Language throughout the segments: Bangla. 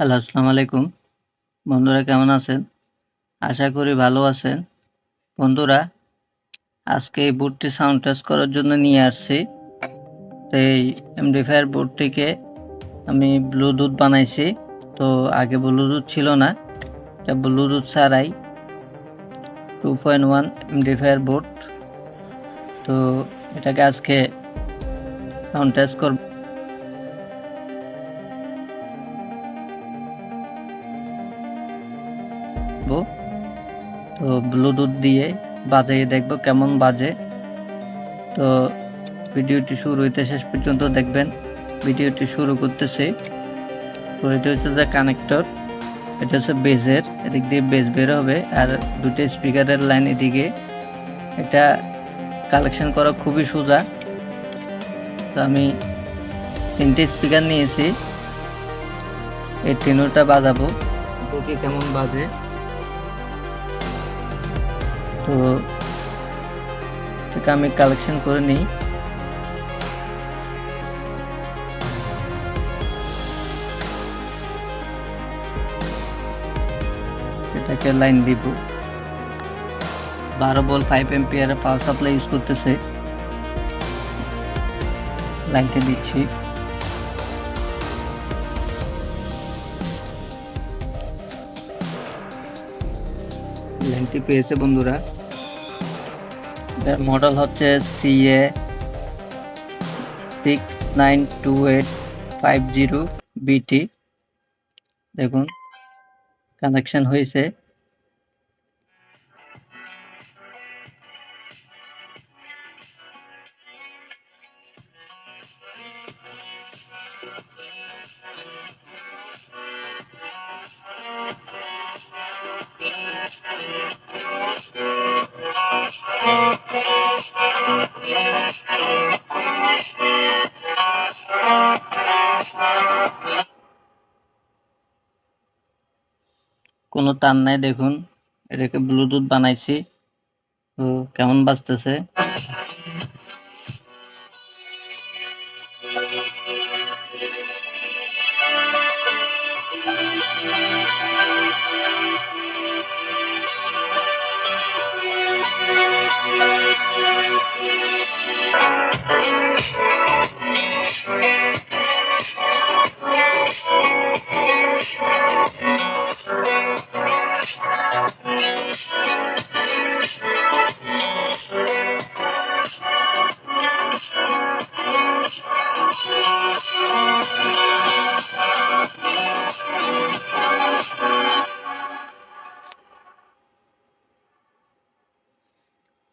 হ্যালো, আসসালামু আলাইকুম। বন্ধুরা কেমন আছেন? আশা করি ভালো আছেন। বন্ধুরা, আজকে এই বোর্ডটি সাউন্ড টেস্ট করার জন্য নিয়ে আসছি। তো এই এমডিফায়ার বোর্ডটিকে আমি ব্লুটুথ বানাইছি। তো আগে ব্লুটুথ ছিল না। এটা ব্লুটুথ ছাড়াই two point one amplifier board তো এটাকে আজকে সাউন্ড টেস্ট করব। তো ব্লুটুথ দিয়ে বাজিয়ে দেখব কেমন বাজে। তো ভিডিওটি শুরু হইতে শেষ পর্যন্ত দেখবেন। ভিডিওটি শুরু করতেছে। তো এটা হচ্ছে যে কানেক্টর এটা হচ্ছে বেজের, এদিক দিয়ে বেজ বের হবে আর দুটো স্পিকারের লাইন এদিকে। এটা কালেকশন করা খুবই সোজা। তো আমি তিনটে স্পিকার নিয়েছি। এই তিনোটা বাজাবো। কেমন বাজে। তো এটা আমি কালেকশন করে নিই। এটাকে লাইন দিব। বারো বল five ampere power supply use করতেছে। লাইনকে দিচ্ছি। লাইনটি পেয়েছে বন্ধুরা। এটার মডেল হচ্ছে CA six nine two eight five zero BT দেখুন কানেকশন হয়েছে। কোনো তার নাই দেখুন। এটাকে ব্লুটুথ বানাইছি। তো কেমন বাজতেছে?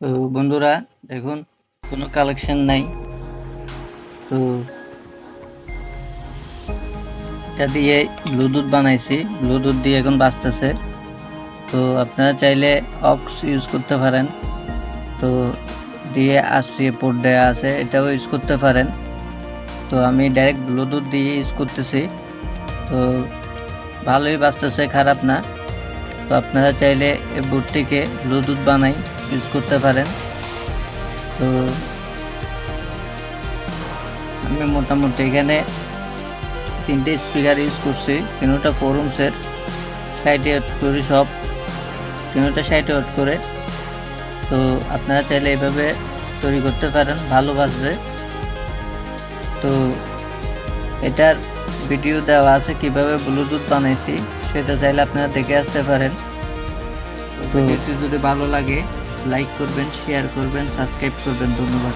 তো বন্ধুরা, দেখুন, কোনো কালেকশন নাই। তো এটা দিয়ে ব্লুটুথ বানাইছি। ব্লুটুথ দিয়ে এখন বাঁচতেছে তো আপনারা চাইলে অক্স ইউজ করতে পারেন। তো দিয়ে আসছে পোর্ট দেওয়া আছে, এটাও ইউজ করতে পারেন। তো আমি ডাইরেক্ট ব্লুটুথ দিয়ে ইউজ করতেছি। তো ভালোই বাঁচতেছে খারাপ না। তো আপনারা চাইলে এই বোর্ডটিকে ব্লুটুথ বানাই ইউজ করতে পারেন। তো আমি মোটামুটি এখানে তিনটে স্পিকার ইউজ করছি, তিনটা ফোরুমসের সাইডে আউট করি সব, তিনটা সাইডে আউট করে। তো আপনারা চাইলে এভাবে তৈরি করতে পারেন, ভালো বাজবে। তো এটার ভিডিও দেওয়া আছে কীভাবে ব্লুটুথ বানাইছি। সেটা চাইলে আপনারা দেখে আসতে পারেন। ভিডিওটি যদি ভালো লাগে লাইক করবেন শেয়ার করবেন সাবস্ক্রাইব করবেন। ধন্যবাদ।